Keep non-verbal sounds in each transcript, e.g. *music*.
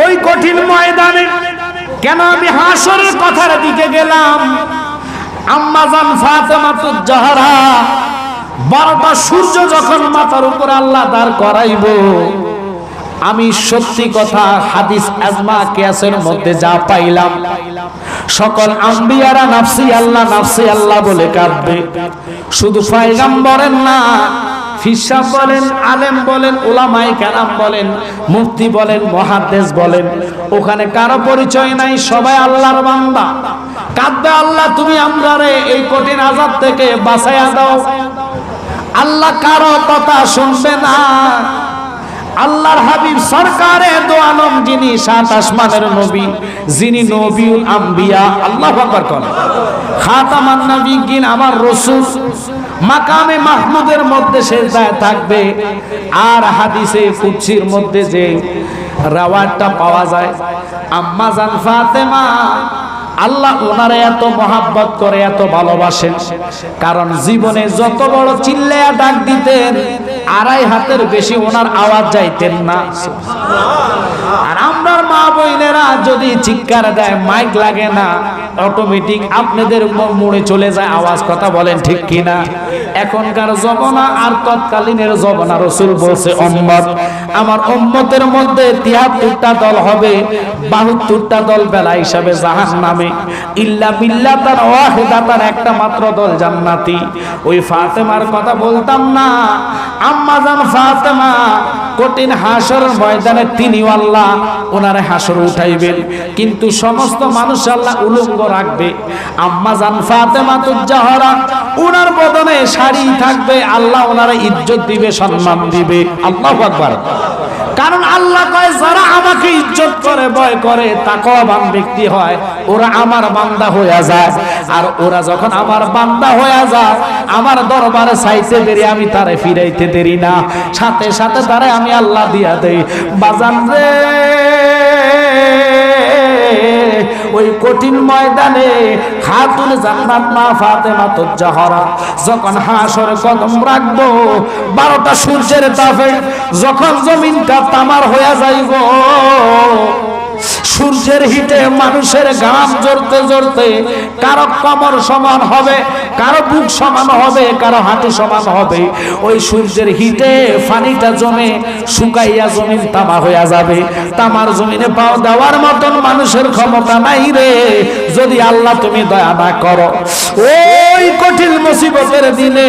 ওই কঠিন ময়দানে কেন আমি হাসরের কথার দিকে গেলাম? আম্মাজান ফাতেমাতুজ জাহরা বারোটা সূর্য যখন মাথার উপর আল্লাহ দাঁড় করাইব, আমি সত্যি কথা হাদিস আজমা কিয়াসের মধ্যে যা পাইলাম, সকল আম্বিয়ারা নাফসি আল্লাহ নাফসি আল্লাহ বলে কাঁদবে। শুধু পয়গাম্বরের না ফিসাব বলেন, আলেম বলেন ওলামাই কালাম বলেন, মুফতি বলেন মহাদেশ বলেন, ওখানে কারও পরিচয় নাই, সবাই আল্লাহর বান্দা। কাঁদবে আল্লাহ, তুমি আমরা রে, এই কঠিন আজাদ থেকে বাঁচাইয়া দাও। আল্লাহ কারও কথা শুনবে না। আল্লাহর হাবিব সরকারে দোয়ানম যিনি সাত আসমানের নবী, যিনি নবীউল আম্বিয়া, আল্লাহ আকবার করেন খাতামান নবীগিন আমার রাসূল মাকামে মাহমুদের মধ্যে সেজদায় থাকবে। আর হাদিসে কুদসির মধ্যে যে রাওয়াতটা পাওয়া যায়, আম্মা জান ফাতেমা আল্লাহ ওনারে এত মহাব্বত করে, এত ভালোবাসেন। কারণ জীবনে যত বড় চিল্লায়া ডাক দিতেন, আড়াই হাতের বেশি ওনার আওয়াজ যাইতেন না। আর আমরা মা বোনেরা যদি চিৎকার দেয়, মাইক লাগে না অটোমেটিক আপনাদের মুড়ে চলে যায়, আওয়াজ কথা বলেন ঠিক কিনা? এখনকার জবনা আর তৎকালীনের জবনা রসুল বলছে অম্মত আমার অম্মতের মধ্যে তিয়াত্তরটা দল হবে, বাহাত্তরটা দল বেলা হিসাবে জাহান নামে ইল্লা বিল্লা তার ওয়াহেদা তার একটা মাত্র দল জান্নাতি। ওই ফাতেমার কথা বলতাম না। আম্মা জান ফাতেমা কঠিন হাসর ময়দানে তিনি আল্লাহ ওনারে হাসর উঠাইবেন। কিন্তু সমস্ত মানুষ আল্লাহ উলঙ্গ রাখবে। আম্মা জান ফাতেমা তো জাহরা ওনার বদনে শাড়ি থাকবে, আল্লাহ ওনারে ইজ্জত দিবে, সম্মান দিবে। আল্লাহ আকবার। কারণ আল্লাহ কয়, যারা আমাকে ইজ্জত করে, ভয় করে, তাকওয়াবান ব্যক্তি হয়, ওরা আমার বান্দা হয়ে যায়। আর ওরা যখন আমার বান্দা হয়ে যায়, আমার দরবারে চাইতে দেরি, আমি তারে ফিরাইতে দেরি না। সাথে সাথে তারে আমি আল্লাহ দিয়া দেই। বাজান রে! ওই কঠিন ময়দানে খাতুন জান্নাত মা ফাতেমা তো জাহরা যখন হাসর কদম রাখব, বারোটা সূর্যের তাপে যখন জমিনটা তামার হয়ে যাইব সূর্যের হিটে মানুষের গাম জড়তে জড়তে কারও কমর সমান হবে, কারও বুক সমান হবে, কারও হাঁটু সমান হবে। ওই সূর্যের হিটে পানিটা জমে, শুকাইয়া জমিন তামা হইয়া যাবে। তামার জমিনে পাও দেওয়ার মতন মানুষের ক্ষমতা নাই রে। যদি আল্লাহ তুমি দয়া না করো। ওই কঠিন মুসিবতের দিনে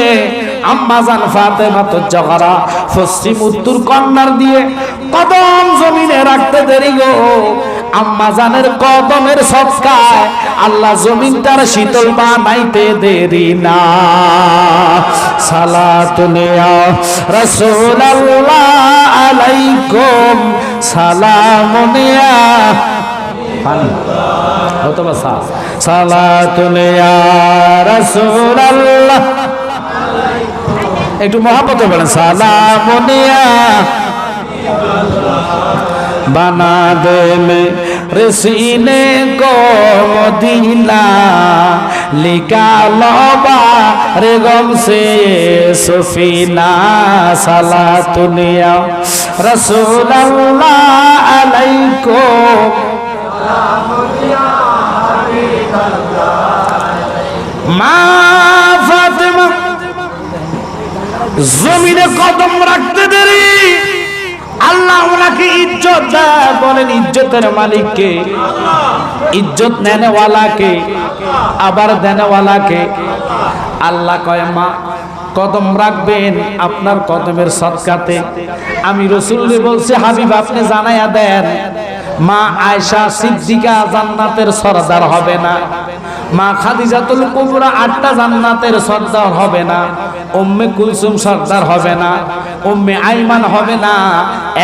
আম্মাজান ফাতেমা তো জহরা পশ্চিম উত্তর কন্যার দিয়ে কদম জমিনে রাখতে দেরি গো। আম্মা জানের কদমের সৎকায় আল্লাহ জমিনটার শীতল বানাইতে দেরি না। সালাতুলিয়া রাসূলুল্লাহ আলাইকুম। সালামুনিয়া সালাতুলিয়া রাসূলুল্লাহ। একটু মহাপত বলেন। সালামুনিয়া বানা দে মে সিনে গো মদিনা লিকাল রে গম সে সফিনা সালা তুনিয়া রসুল্লাহ আলাইকুম। মা ফাতেমা, জমিনে কদম রাখ ওনাকে বলেন ইজ্জতের মালিককে। ইজ্জত নেনেওয়ালাকে, আবার দেনেওয়ালাকে। আল্লাহ কয়, মা, কদম রাখবেন আপনার কদমের সৎকাতে আমি রসুল্লি বলছি, হাবিব, আপনি জানাইয়া দেন, মা আয়সা সিদ্দিকা জান্নাতের সরদার হবে না। মা খাদিজাতুল কুবরা আটটা জান্নাতের সর্দার হবে না। উম্মে কুলসুম সর্দার হবে না। উম্মে আইমান হবে না।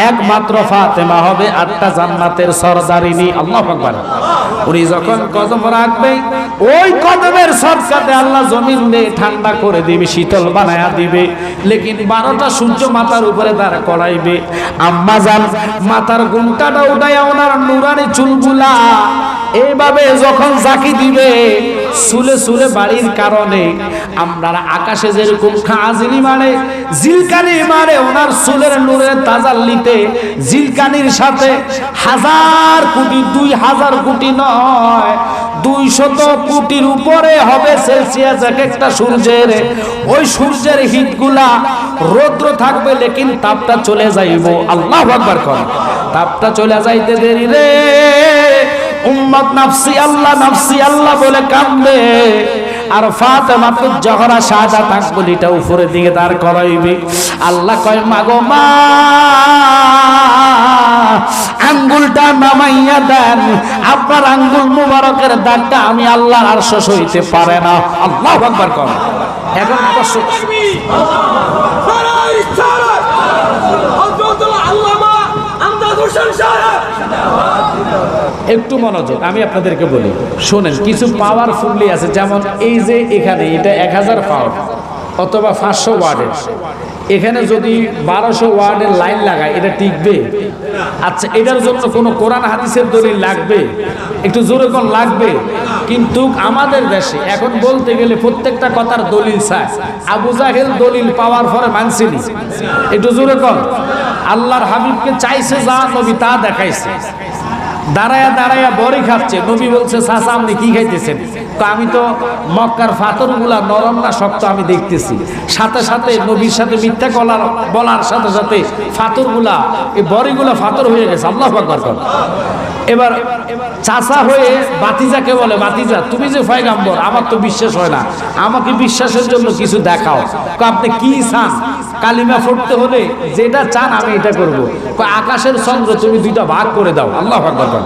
একমাত্র ফাতেমা হবে আটটা জান্নাতের সরদারিনী। আল্লাহ আকবার। উনি যখন কদম রাখবে, ওই কদমের সরকাতে আল্লাহ জমিন দিয়ে ঠান্ডা করে দিবে, শীতল বানায়া দিবে। লেকিন বারোটা সূর্য মাথার উপরে দাঁড়া করাইবে আম্মা যান মাথার গুমটাটা উঠাইয়া ওনার নুরানি চুলগুলা এইভাবে যখন জাকি দিবে, সুলে সুলে বাড়ির কারণে আমরা আকাশে যেরকম খাজিনি মারে, জিলকানি মারে, ওনার সুলের নূরের তাজাল্লিতে, জিলকানির সাথে হাজার কোটি, দুই হাজার কোটি নয় দুই শত কোটির উপরে হবে সেলসিয়াস এক একটা সূর্যের। ওই সূর্যের হিটগুলা রৌদ্র থাকবে, লেকিন তাপটা চলে যাইব। আল্লাহ আকবার কর। তাপটা চলে যাইতে দেরি রে। উম্মত নাফসি আল্লাহ নাফসি আল্লাহ বলে কান্দে আর ফাতেমা তো জহরা সাজা তাক বলিটা উপরের দিকে দাঁড় করাইবে। আল্লাহ কয়, মাগো মা, আঙ্গুলটা নামাইয়া দেন। আপনার আঙ্গুল মুবারকের দাগটা আমি আল্লাহর আর সইতে পারে না। আল্লাহ আকবার কর এখন হযরতুল আল্লামা আমদাদ হোসেন সাহেব একটু মনোযোগ, আমি আপনাদেরকে বলি, শোনেন, কিছু পাওয়ারফুলি আছে, যেমন এই যে এখানে, এটা এক হাজার পাওয়ার অথবা পাঁচশো ওয়ার্ডের। এখানে যদি বারোশো ওয়ার্ডের লাইন লাগায়, এটা টিকবে। আচ্ছা এটার জন্য কোনো কোরআন হাদিসের দলিল লাগবে? একটু জোরে কোন লাগবে? কিন্তু আমাদের দেশে, এখন বলতে গেলে প্রত্যেকটা কথার দলিল চায় আবু জাহেল দলিল পাওয়ার পরে মানছিনি একটু জোরে কর আল্লাহর হাবিবকে চাইছে যা নবী তা দেখাইছে। দাঁড়ায়া দাঁড়ায়া বড়ি খাচ্ছে। নবী বলছে চাচা আপনি কি খাইতেছেন? তো আমি তো মক্কার ফাতরগুলা নরম না শক্ত আমি দেখতেছি। সাথে সাথে নবীর সাথে মিথ্যা কলার বলার সাথে সাথে ফাতরগুলা, এই বড়িগুলা ফাতর হয়ে গেছে। আল্লাহ আকবার এবার চাচা হয়ে বাতিজাকে বলে, বাতিজা, তুমি যে ফয়গাম্বর আমার তো বিশ্বাস হয় না। আমাকে বিশ্বাসের জন্য কিছু দেখাও। আপনি কি চান? কালিমা ফুটতে হলে যেটা চান আমি এটা করব। আকাশের চন্দ্র তুমি দুইটা ভাগ করে দাও। আল্লাহ করবেন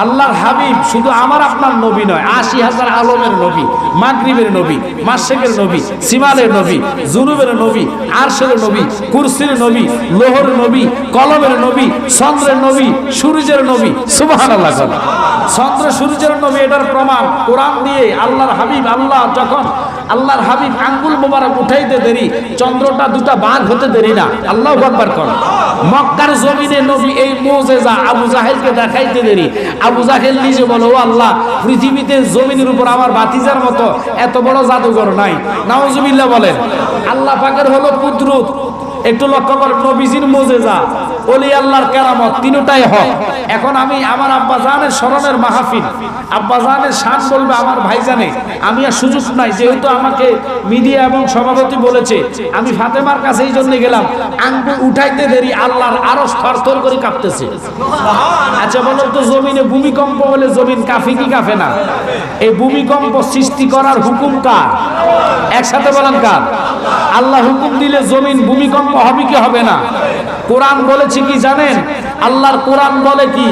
আল্লাহর হাবিব শুধু আমার আপনার নবী নয়, আশি হাজার আলমের নবী, মাগরিবের নবী, মাসেকের নবী, সিমালের নবী, জুনুবের নবী, আরশের নবী, কুরসির নবী, লোহর নবী, কলমের নবী, চন্দ্রের নবী, সূর্যের নবী, সুবহানাল্লাহ চন্দ্র, সূর্যের নবী, এটার প্রমাণ কোরআন দিয়ে আল্লাহর হাবিব, আল্লাহ যখন আল্লাহর হাবিব আঙ্গুল মোবারক উঠাইতে দেরি, চন্দ্রটা দুটা বাঘ হতে দেরি না। আল্লাহ আকবার কর মক্কার জমিনে নবী এই মোজেজা আবু জাহেলকে দেখাইতে দেরি। আবু জাহেল নিজে বলো, ও আল্লাহ, পৃথিবীতে জমিনের উপর আমার বাতিজার মতো এত বড় জাদুঘর নাই। নাউজুবিল্লাহ বলেন, আল্লাহ পাকের হলো কুদরত। একটু লক্ষ্য করেন, নবীজির মোজেজা অলি আল্লাহর কেরামত, তিনটাই হক। এখন আমি আমার আব্বা জানের স্মরণের মাহফিল, আব্বা জানের শান বলবে আমার ভাই জানে আমি আর সুযোগ নাই, যেহেতু আমাকে মিডিয়া এবং সভাপতি বলেছে, আমি ফাতেমার কাছে এই জন্য গেলাম, আঙ্গুল উঠাইতে দেরি, আল্লাহর আরও থরথর করে কাঁপতেছে। আচ্ছা বলো তো, জমিনে ভূমিকম্প হলে জমিন কাফি কি কাফে না? এই ভূমিকম্প সৃষ্টি করার হুকুম কার? একসাথে বলেন কার? আল্লাহ হুকুম দিলে জমিন ভূমিকম্প হবে কি হবে না? কোরআন বলেছে কি জানেন? আল্লাহর কোরআন বলে কি?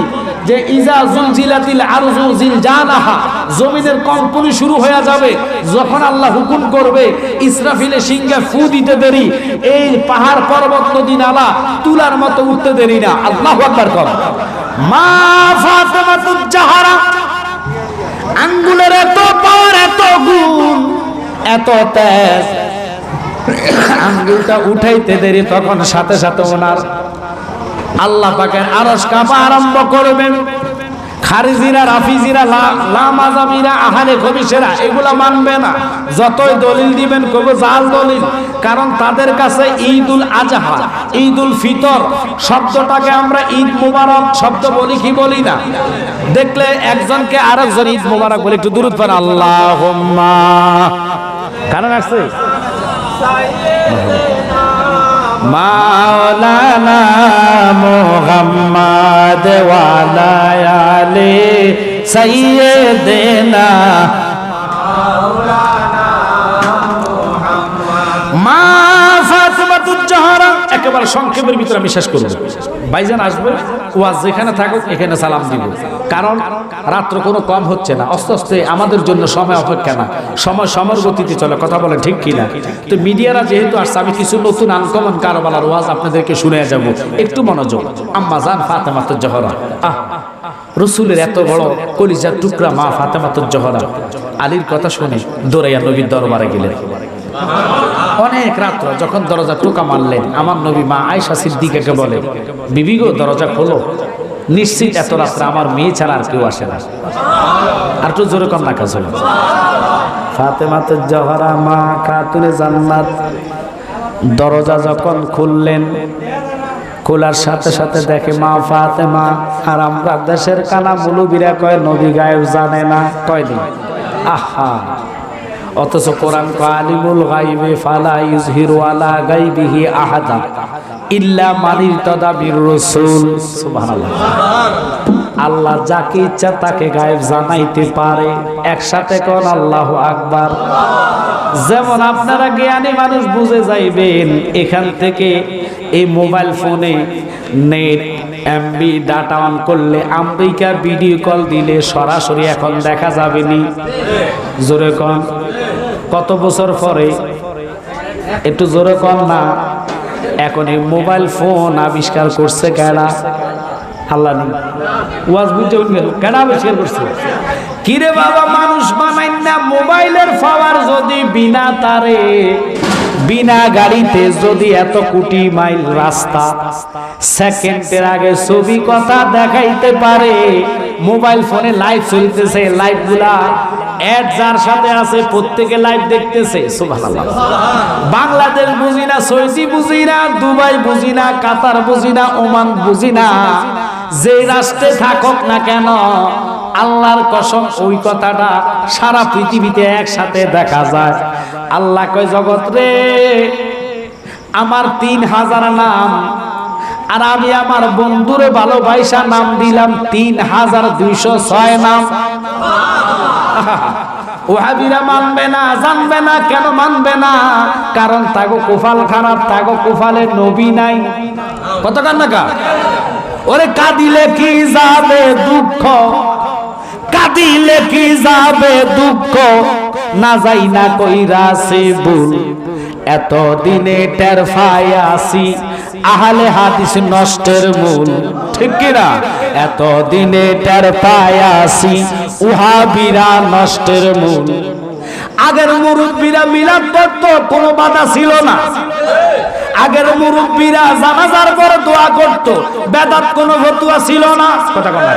যে ইজা জুলজিলাতিল আরজু জিলজানাহা জমিনের কম্পনি শুরু হয়ে যাবে, যখন আল্লাহ হুকুম করবে, ইসরাফিলে সিংহে ফু দিতে দেরি, এই পাহাড় পর্বত, নদী, নালা, তুলার মতো উঠতে দেরি না। আল্লাহ আকবার কর। মা ফাতেমাতুজ জাহারা, আঙ্গুলের এত পাওয়ার, এত গুণ, এত তেজ আঙ্গুলটা উঠাইতে দেরি, তখন সাথে সাথে ওনার আল্লাহ পাকের আরস কাপা আরম্ভ করবেন। খারিজিরা, রাফিজিরা লামাজামিরা আহারে খবিসেরা এগুলা মানবে না। যতই দলিল দিবেন কবে জাল দলিল, কারণ তাদের কাছে ঈদুল আজহা, ঈদুল ফিতর, শব্দটাকে আমরা ঈদ মুবারক শব্দ বলি কি বলি না? দেখলে একজনকে আরেকজন ঈদ মুবারক বলে একটু দূরত আল্লাহ কারণ আসছে? মাওলানা মোহাম্মদ ওয়ালা আলে সাইয়্যিদিনা মা ফাতিমাতুজ জাহরা একেবারে সংক্ষেপের ভিতরে আমি শেষ করব। ভাইজান আসবে, ওয়াজ যেখানে থাকুক এখানে সালাম দিব। কারণ রাত্র কোনো কম হচ্ছে না। আস্তে আস্তে আমাদের জন্য সময় অপেক্ষা না। সময় সময়ের গতিতে চলে। কথা বলে ঠিক কিনা তো মিডিয়ারা যেহেতু আসছে, আমি কিছু নতুন আনকমন কারবালার ওয়াজ আপনাদেরকে শুনে যাব। একটু মনোযোগ। আম্মা জান ফাতেমাতুজ জহরা। আহ, রসুলের এত বড় কলিজার টুকরা মা ফাতেমাতুজ জহরা। আলীর কথা শুনে দৌড়াইয়া নবীর দরবারে গেলেন। অনেক রাত্র যখন দরজা টোকা মারলেন, আমার নবী মা আয়সা সিদ্দিকাকে বলে, বিবি গো, দরজা খোলো। নিশ্চিত এত রাত্রে আমার মেয়ে ছাড়া আর কেউ আসে না। আর একটু জোরে না কাজ ফাতেমাতে জহরা মা খাতুনে জান্নাত। দরজা যখন খুললেন, খোলার সাথে সাথে দেখে মা ফাতেমা, আর আমরা দেশের কানা মুলুবিরা কয়, নবী গায়েব জানে না। কয়নি আহা! অথচ কোরআন কয়, আলিমুল গাইবে ফালা ইউজহিরু আলা গাইবিহি আহাদা ইল্লা মানির তদাবির রসুল। সুবহানাল্লাহ। আল্লাহ যাকে ইচ্ছা তাকে গায়েব জানাইতে পারে, একসাথে কোন আল্লাহ আকবার। যেমন আপনারা জ্ঞানী মানুষ বুঝে যাইবেন, এখান থেকে এই মোবাইল ফোনে নেট, এমবি, ডাটা অন করলে আমেরিকা ভিডিও কল দিলে সরাসরি এখন দেখা যাবে নি জোরে কন। কত বছর পরে? একটু জোরে কন না। এখন এই মোবাইল ফোন আবিষ্কার করছে কেডা আল্লাহ নেই। ওয়াজ বুঝতে গেল কেডা আবিষ্কার করছে? কিরে বাবা, মানুষ বানাই না? মোবাইলের পাওয়ার যদি বিনা তারে, বিনা গাড়িতে যদি এত কোটি মাইল রাস্তা, সেকেন্ডের আগে ছবি কথা দেখাইতে পারে, মোবাইল ফোনে লাইভ চলতেছে লাইভগুলা অ্যাড যার সাথে আছে, প্রত্যেকে লাইভ দেখতেছে বাংলাদেশ বুঝি না, সৌদি বুঝি না, দুবাই বুঝি না, কাতার বুঝি না, ওমান বুঝি না। যে রাষ্ট্রে থাকক না কেন, আল্লাহর কসম, ওই কথাটা সারা পৃথিবীতে একসাথে দেখা যায়। আল্লাহ কয়, জগৎ রে, আমার তিন হাজার নাম আর আমি আমার বন্ধুরে ভালোবাসা নাম দিলাম তিন হাজার দুইশো ছয় নাম। ওহাবিরা মানবে না জানবে না কেন মানবে না? কারণ তাগো কুফাল খারাপ তাগো কুফালে নবী নাই। কত কান্নাকা ওরে কাঁদিলে কি যাবে দুঃখ? কাঁদিলে কি যাবে দুঃখ? না যাই না কইরাছে ভুল। এত দিনে টের ফায়াসি আহলে হাদিস নষ্টের মূল। ঠিক কিনা? এত দিনে টের উহা বিরা নষ্টের মূল। আগের মুরব্বীরা মিলাদ করত কোনো বাধা ছিল না। আগের মুরব্বীরা জানাজার পরে দোয়া করত, বেদাত কোনো ফতুয়া ছিল না। কথা কথা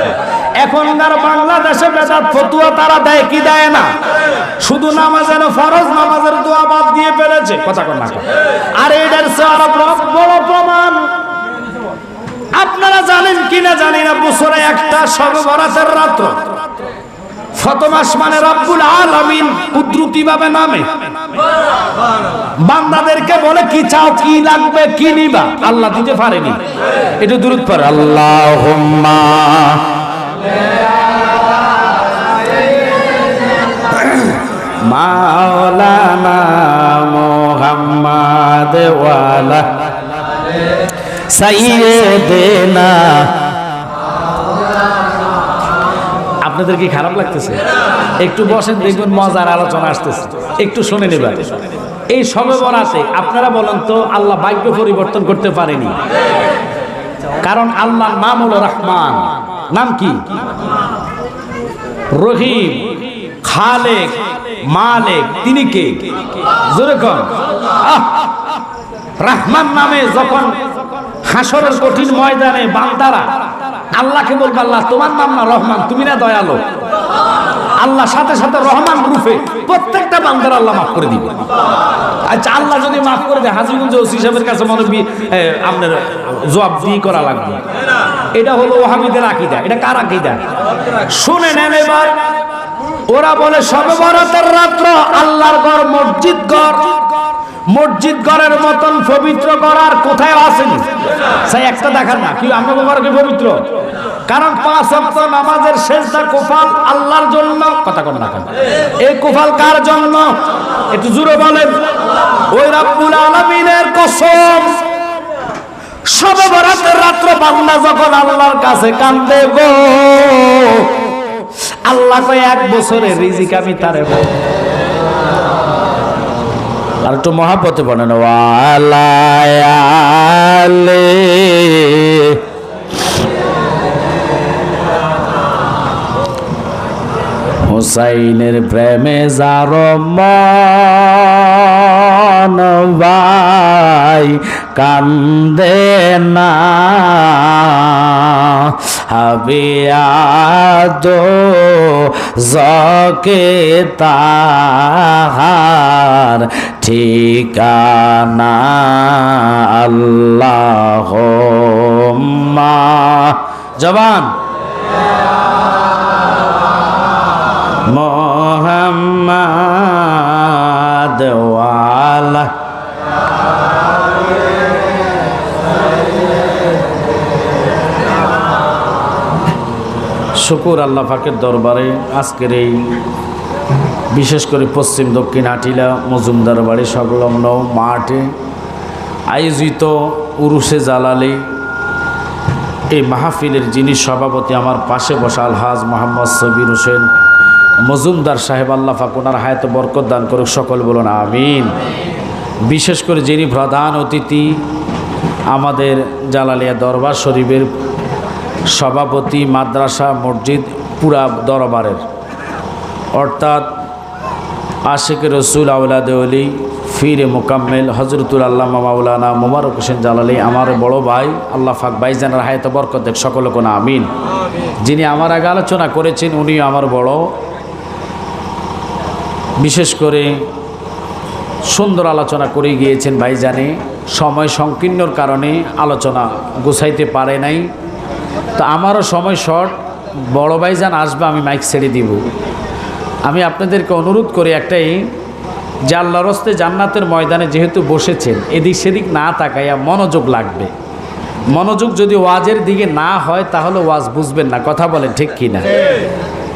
এখনকার বাংলাদেশে বেদাত ফতুয়া তারা দেয় কি দেয় না? শুধু নামাজের ফরজ, নামাজের দোয়া বাদ দিয়ে ফেলেছে। কথা কথা আর এটার আরও বড়- প্রমাণ। আপনারা জানেন কিনা জানি না, বছরে একটা সর্বরাতের রাত্র। ফতমাস মানে রব্বুল আলামিন কুদরতি ভাবে নামে। বান্দাদেরকে বলে, কি চাও, কি লাগবে, কি নিবা? আল্লাহ দিতে পারেনি। একটু দূরত পারে আল্লাহুম্মা *coughs* *coughs* আপনাদের কি খারাপ লাগতেছে? একটু বসেন দেখবেন মজার আলোচনা আসতেছে। একটু শুনে নেবেন। এই সবে বরাতে আপনারা বলেন তো, আল্লাহ বাক্য পরিবর্তন করতে পারেনি। কারণ আল্লাহর নাম হলো রহমান। নাম কি? রহিম, খালেক, মালেক, তিনি কে? আহ! রহমান নামে যখন হাসরের কঠিন ময়দানে বান্দারা আল্লাহকে বলবে, আল্লাহ, তোমার নাম না রহমান, তুমি না দয়ালো। আল্লাহ সাথে সাথে রহমান রূপে প্রত্যেকটা বান্দার আল্লাহ মাফ করে দিবে। আচ্ছা আল্লাহ যদি মাফ করে দেয় হাজিগঞ্জ ওসি সাহেবের কাছে মনে আপনার জবাব দিয়ে করা লাগবে। এটা হলো ওহাবিদের আকিদা। এটা কার আকিদা? শুনে নেন এবার। ওরা বলে সবে বরাতের রাত্র আল্লাহর ঘর, মসজিদ ঘর। মসজিদ ঘরের মতন পবিত্র করার কোথায় আসেনি একটা দেখার না। কি, আমরা পবিত্র? কারণ পাঁচ অক্ট নামাজের শেষটা কোফাল আল্লাহর জন্য। কথা কন না? এই কোফাল কার জন্য? একটু জুড়ে বলেন। ওই রাব্বুল আলামিনের কসম। রাত্র বান্দা যখন কাছে কান্দে গো এক বছরের একটু মহাপতে বলেন ওয়ালায়ালে হুসাইনের প্রেমে যার ভাই কান্দে না। হাবিয়া দো জকে তাহার ঠিকানা। আল্লাহ জবান। মোহাম্মদ ওয়ালা শুকুর আল্লাহ পাকের দরবারে আজকের এই বিশেষ করে পশ্চিম দক্ষিণ আটিলা মজুমদার বাড়ি সংলগ্ন মাঠে আয়োজিত উরুসে জালালি এই মাহফিলের যিনি সভাপতি, আমার পাশে বসা আলহাজ মোহাম্মদ সবির হোসেন মজুমদার সাহেব আল্লাহ ফাকুনার হায়াতে বরকত দান করুক, সকল বলুন আমিন। বিশেষ করে যিনি প্রধান অতিথি আমাদের জালালিয়া দরবার শরীফের সভাপতি, মাদ্রাসা, মসজিদ, পুরা দরবারের। অর্থাৎ আশেখ রসুল আউলাদলি ফিরে মোকাম্মেল হজরতুল আল্লাহ মাওলানা মোবারক হোসেন জালালি, আমার বড় ভাই, আল্লাহ ফাক ভাইজানের হায়াতে বরকত সকল কোন আমিন। যিনি আমার আগে আলোচনা করেছেন, উনিও আমার বড়। বিশেষ করে সুন্দর আলোচনা করে গিয়েছেন ভাইজানে। সময় সংকীর্ণর কারণে আলোচনা গুছাইতে পারে নাই। তো আমারও সময় শর্ট, বড় ভাইজান আসবে, আমি মাইক ছেড়ে দিব। আমি আপনাদেরকে অনুরোধ করি একটাই, যে আল্লাহর জান্নাতের ময়দানে যেহেতু বসেছেন, এদিক সেদিক না তাকাইয়া মনোযোগ লাগবে। মনোযোগ যদি ওয়াজের দিকে না হয়, তাহলে ওয়াজ বুঝবেন না, কথা বলেন ঠিক কি না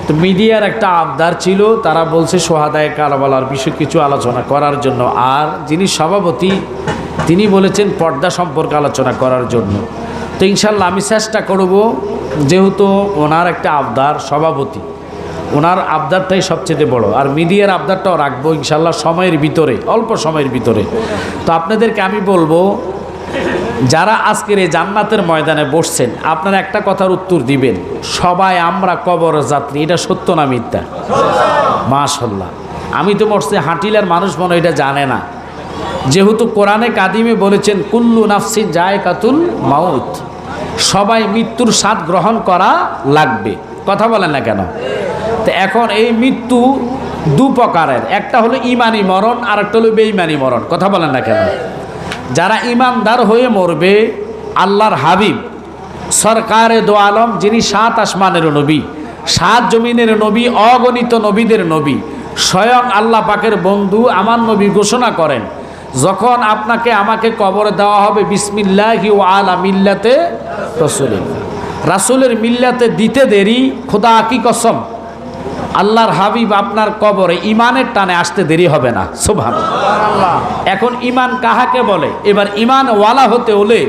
তো মিডিয়ার একটা আবদার ছিল, তারা বলছে সোহাদায় কারবালার বিষয়ে কিছু আলোচনা করার জন্য। আর যিনি সভাপতি, তিনি বলেছেন পর্দা সম্পর্কে আলোচনা করার জন্য। তো ইনশাল্লাহ আমি চেষ্টা করব, যেহেতু ওনার একটা আবদার, সভাপতি। ওনার আবদারটাই সবচেয়ে বড়। আর মিডিয়ার আবদারটাও রাখব ইনশাল্লাহ সময়ের ভিতরে, অল্প সময়ের ভিতরে। তো আপনাদেরকে আমি বলব যারা আজকের এই জান্নাতের ময়দানে বসছেন, আপনারা একটা কথার উত্তর দিবেন। সবাই আমরা কবর যাত্রী, এটা সত্য না মিথ্যা? মাশাল্লাহ আমি তো মরছে, হাঁটিলার মানুষ মনে এটা জানে না। যেহেতু কোরআনে কাদিমে বলেছেন, কুল্লু নাফসিন যায় কাতুল মাউত। সবাই মৃত্যুর স্বাদ গ্রহণ করা লাগবে। কথা বলেন না কেন? তো এখন এই মৃত্যু দু প্রকারের। একটা হলো ইমানি মরণ আর একটা হলো বেইমানি মরণ। কথা বলেন না কেন? যারা ইমানদার হয়ে মরবে, আল্লাহর হাবিব, সরকারে দো আলম, যিনি সাত আসমানের নবী, সাত জমিনের নবী, অগণিত নবীদের নবী, স্বয়ং আল্লাহ পাকের বন্ধু আমার নবী ঘোষণা করেন, যখন আপনাকে আমাকে কবরে দেওয়া হবে বিসমিল্লাহি ও আলা মিল্লাতে রসুলিল্লাহ। রাসুলের মিল্লাতে দিতে দেরি, খোদা কি কসম? আল্লাহর হাবিব আপনার কবরে ইমানের টানে আসতে দেরি হবে না। সোভান এখন ইমান কাহাকে বলে? এবার ইমান ওয়ালা হতে হলে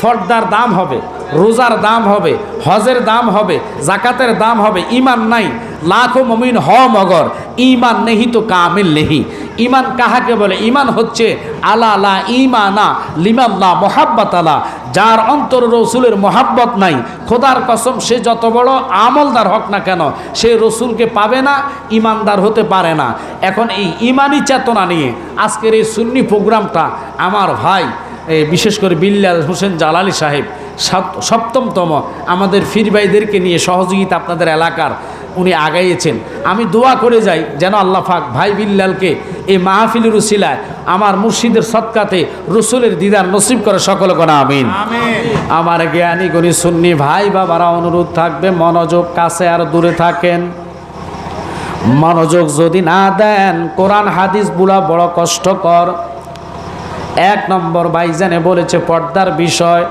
ফর্দার দাম হবে রোজার দাম হবে হজের দাম হবে জাকাতের দাম হবে ইমান নাই। লাখো মমিন হ মগর ইমান নেহি তো কামিল নেহি। ইমান কাহাকে বলে? ইমান হচ্ছে আলা লা ইমানা লিমাল্লা মোহাব্বত আলা। যার অন্তর রসুলের মোহাব্বত নাই। খোদার কসম, সে যত বড় আমলদার হোক না কেন, সে রসুলকে পাবে না ইমানদার হতে পারে না। এখন এই ইমানি চেতনা নিয়ে আজকের এই সুন্নি প্রোগ্রামটা আমার ভাই বিশেষ করে বিল্লাল হোসেন জালালি সাহেব সপ্তমতম আমাদের ফিরবাইদেরকে নিয়ে সহযোগিতা আপনাদের এলাকার উনি আগাইয়েছেন। আমি দোয়া করে যাই যেন আল্লাহ ফাক ভাই বিল্লালকে এই মাহফিলের উসিলায় আমার মুর্শিদের সৎকাতে রসুলের দিদার নসিব করে সকল করা আমিন। আমার জ্ঞানী গণি সুন্নি ভাই বাবারা অনুরোধ থাকবে মনোযোগ কাছে আর দূরে থাকেন। মনোযোগ যদি না দেন কোরআন হাদিস বুলা বড় কষ্টকর। এক নম্বর ভাইজানে বলেছে পর্দার বিষয়।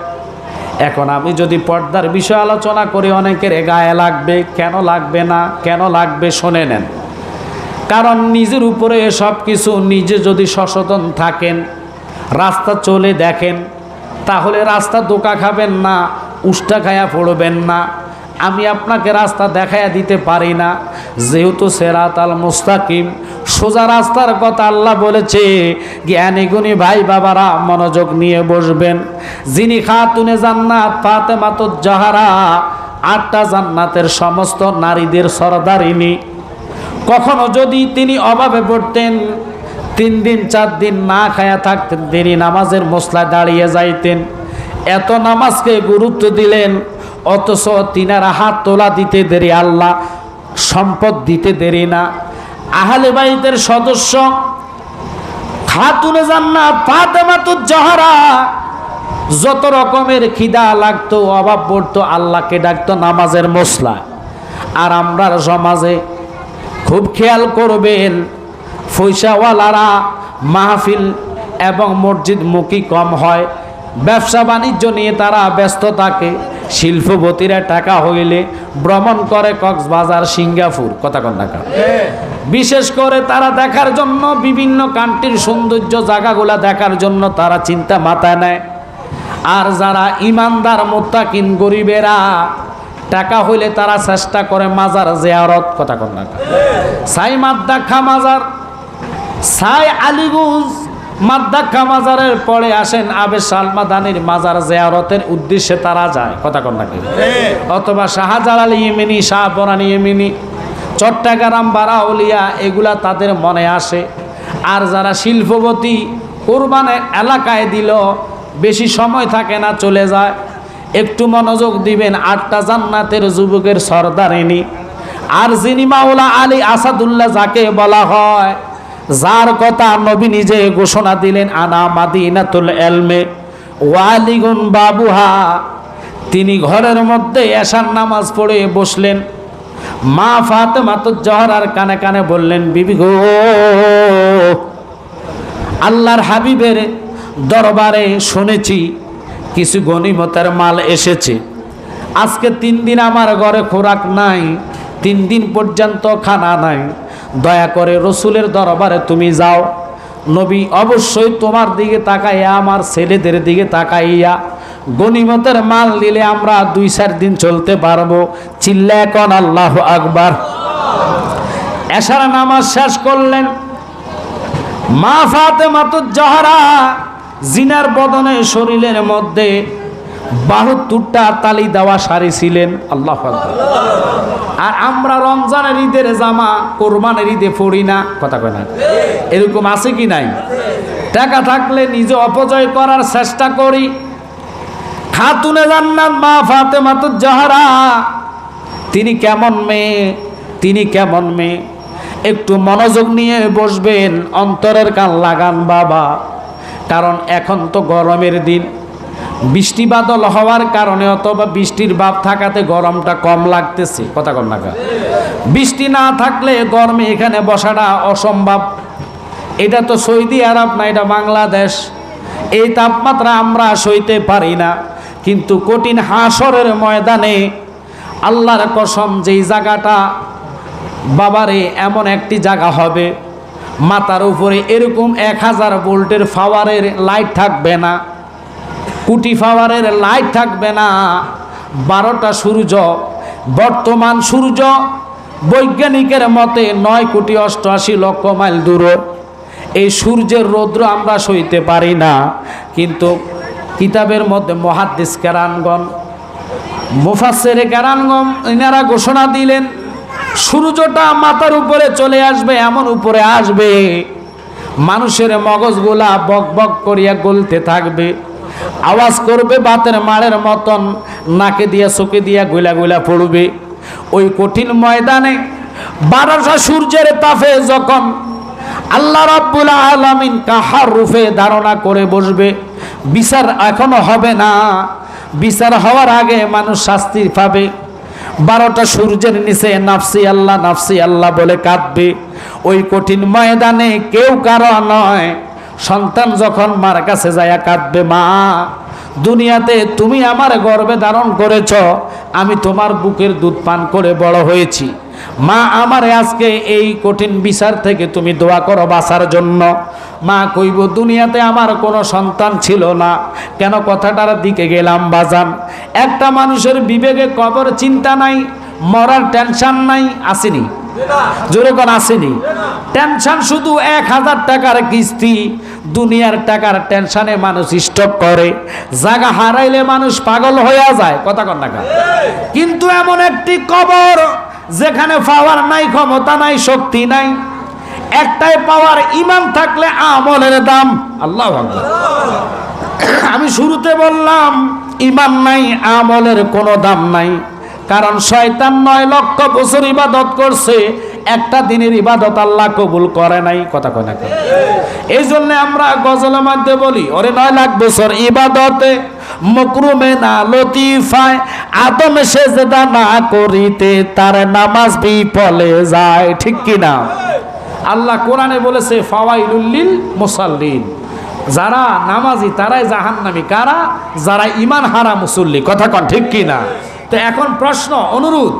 এখন আমি যদি পর্দার বিষয় আলোচনা করি, অনেকের গায়ে লাগবে, কেন লাগবে না, কেন লাগবে শুনে নেন। কারণ নিজের উপরে সব কিছু নিজে যদি সচেতন থাকেন, রাস্তা চলে দেখেন, তাহলে রাস্তা দোকা খাবেন না, উষ্টা খায়া পড়বেন না। আমি আপনাকে রাস্তা দেখাইয়া দিতে পারি না। যেহেতু সেরাত আল মুস্তাকিম সোজা রাস্তার কথা আল্লাহ বলেছে। জ্ঞানী গুণী ভাই বাবারা, মনোযোগ নিয়ে বসবেন। যিনি খাতুনে জান্নাত, ফাতেমাতুজ জাহারা, আটটা জান্নাতের সমস্ত নারীদের সরদারিনী কখনো যদি তিনি অভাবে পড়তেন, তিন দিন, চার দিন না খায়া থাকতেন, তিনি নামাজের মশলায় দাঁড়িয়ে যাইতেন। এত নামাজকে গুরুত্ব দিলেন, অথচ তিনারা হাত তোলা দিতে দেরি, আল্লাহ সম্পদ দিতে দেরি না। আহলে বাইতের সদস্য, খাতুনে জান্নাত, ফাতেমাতুজ জহরা, যত রকমের খিদা লাগতো, অভাব পড়তো, আল্লাহকে ডাকতো নামাজের মশলা। আর আমরা সমাজে খুব খেয়াল করবেন ফৈসাওয়ালারা মাহফিল এবং মসজিদ মুখী কম হয়, ব্যবসা বাণিজ্য নিয়ে তারা ব্যস্ত থাকে, শিল্পপতিরা টাকা হইলে ভ্রমণ করে কক্সবাজার, সিঙ্গাপুর, কথা কন বিশেষ করে তারা দেখার জন্য বিভিন্ন কান্ট্রির সৌন্দর্য জায়গাগুলা দেখার জন্য তারা চিন্তা মাথায় নেয়। আর যারা ইমানদার মোত্তাকিন গরিবেরা টাকা হইলে তারা চেষ্টা করে মাজার জেয়ারত কথা কন না সাই মাদ্দাখা মাজার সাই আলিগুজ মাদ্দাখা মাজারের পরে আসেন আবে সালমাদানির মাজার জেয়ারতের উদ্দেশ্যে তারা যায় কথা কন নাকি অথবা শাহজালাল ইয়েমিনি শাহ বরানি ইয়েমিনি চট্টগ্রাম বারাউলিয়া, এগুলা তাদের মনে আসে। আর যারা শিল্পপতি, কোরবানের এলাকায় দিল, বেশি সময় থাকে না, চলে যায়। একটু মনোযোগ দিবেন, আটটা জান্নাতের যুবকের সর্দারিনী। আর যিনি মাওলা আলী আসাদুল্লাহ যাকে বলা হয়, যার কথা নবী নিজে ঘোষণা দিলেন, আনা মাদিনাতুল এলমে, ওয়ালিগুন বাবুহা। তিনি ঘরের মধ্যে এশার নামাজ পড়ে বসলেন। মা ফাতেমাতুজ জহরার কানে কানে বললেন, বিবি গো, আল্লাহর হাবিবের দরবারে শুনেছি, কিছু গনিমতের মাল এসেছে। আজকে তিন দিন আমার ঘরে খোরাক নাই, তিন দিন পর্যন্ত খানা নাই। দয়া করে রসুলের দরবারে তুমি যাও। নবী অবশ্যই তোমার দিকে তাকাইয়া, আমার ছেলেদের দিকে তাকাইয়া গনিমতের মাল দিলে আমরা দুই চার দিন চলতে পারব। চিল্লা এখন আল্লাহ আকবার। এশারা নামাজ শেষ করলেন। মা ফাতেমাতুজ জহরা জিনার বদনে শরীরের মধ্যে বাহাত্তরটা তালি দেওয়া শাড়ি ছিলেন। আল্লাহ আর আমরা রমজানের ঈদের জামা, কোরবানের ঈদে পড়ি না। কথা কয় না। এরকম আছে কি নাই? টাকা থাকলে নিজে অপচয় করার চেষ্টা করি। খাতুনে জান্নাত, মা ফাতেমাতুজ জহরা। তিনি কেমন মেয়ে? তিনি কেমন মেয়ে? একটু মনোযোগ নিয়ে বসবেন, অন্তরের কান লাগান বাবা। কারণ এখন তো গরমের দিন। বৃষ্টি বাদল হওয়ার কারণে অথবা বৃষ্টির ভাব থাকাতে গরমটা কম লাগতেছে। কথা কন নাকা বৃষ্টি না থাকলে গরমে এখানে বসাটা অসম্ভব। এটা তো সৌদি আরব না, এটা বাংলাদেশ। এই তাপমাত্রা আমরা সইতে পারি না। কিন্তু কঠিন হাসরের ময়দানে আল্লাহর কসম যেই জায়গাটা বাবারে এমন একটি জায়গা হবে, মাথার উপরে এরকম এক হাজার ভোল্টের ফাওয়ারের লাইট থাকবে না, কুটি ফাওয়ারের লাইট থাকবে না, বারোটা সূর্য, বর্তমান সূর্য বৈজ্ঞানিকের মতে নয় কোটি অষ্টআশি লক্ষ মাইল দূর। এই সূর্যের রৌদ্র আমরা সইতে পারি না, কিন্তু কিতাবের মধ্যে মহাদ্দিস কেরানগণ মুফাসেরে কেরানগণ এনারা ঘোষণা দিলেন, সূর্যটা মাথার উপরে চলে আসবে, এমন উপরে আসবে। মানুষের মগজগুলা বক বক করিয়া গলতে থাকবে। আওয়াজ করবে বাতের মাড়ের মতন, নাকে দিয়া চোখে দিয়া গুলা গুলা পড়বে। ওই কঠিন ময়দানে বারোটা সূর্যের তাফে যখন আল্লাহ রাব্বুল আলামিন কাহার রূপে ধারণা করে বসবে বিচার এখনও হবে না। বিচার হওয়ার আগে মানুষ শাস্তি পাবে। বারোটা সূর্যের নিচে নাফসি আল্লাহ নাফসি আল্লাহ বলে কাঁদবে। ওই কঠিন ময়দানে কেউ কারও নয়। সন্তান যখন মার কাছে যায়া কাঁদবে, মা, দুনিয়াতে তুমি আমার গর্বে ধারণ করেছ। আমি তোমার বুকের দুধ পান করে বড় হয়েছি। মা, আমার আজকে এই কঠিন বিচার থেকে তুমি দোয়া করো বাঁচার জন্য। মা কইব, দুনিয়াতে আমার কোনো সন্তান ছিল না। কেন কথাটার দিকে গেলাম বাজান। একটা মানুষের বিবেকে কবর চিন্তা নাই, মরার টেনশন নাই, আসেনি। জোরে কোন, আসেনি। টেনশন শুধু এক হাজার টাকার কিস্তি। দুনিয়ার টাকার টেনশনে মানুষ স্টক করে। জায়গা হারাইলে মানুষ পাগল হয়ে যায়। কথা কন টাকা কিন্তু এমন একটি কবর যেখানে পাওয়ার নাই, ক্ষমতা নাই, শক্তি নাই, একটাই পাওয়ার ইমান থাকলে আমলের দাম। আল্লাহ আমি শুরুতে বললাম, ইমান নাই, আমলের কোনো দাম নাই। কারণ শয়তান নয় লক্ষ বছর ইবাদত করছে একটা দিনের ইবাদত আল্লাহ কবুল করে নাই। কথা কয় না? এই জন্য আমরা গজলের মধ্যে বলি, ওরে নয় লাখ বছর ইবাদতে মকরুমে না লতিফায়, আদম সেজদা না করিতে তার নামাজ বিফলে যায়। ঠিক কি না? আল্লাহ কোরআনে বলেছে ফাওয়াইলুল্লিল মুসাল্লিন। যারা নামাজি, তারাই জাহান্নামী। কারা? যারা ইমান হারা মুসল্লি। কথা কন, ঠিক কি না? তো এখন প্রশ্ন, অনুরোধ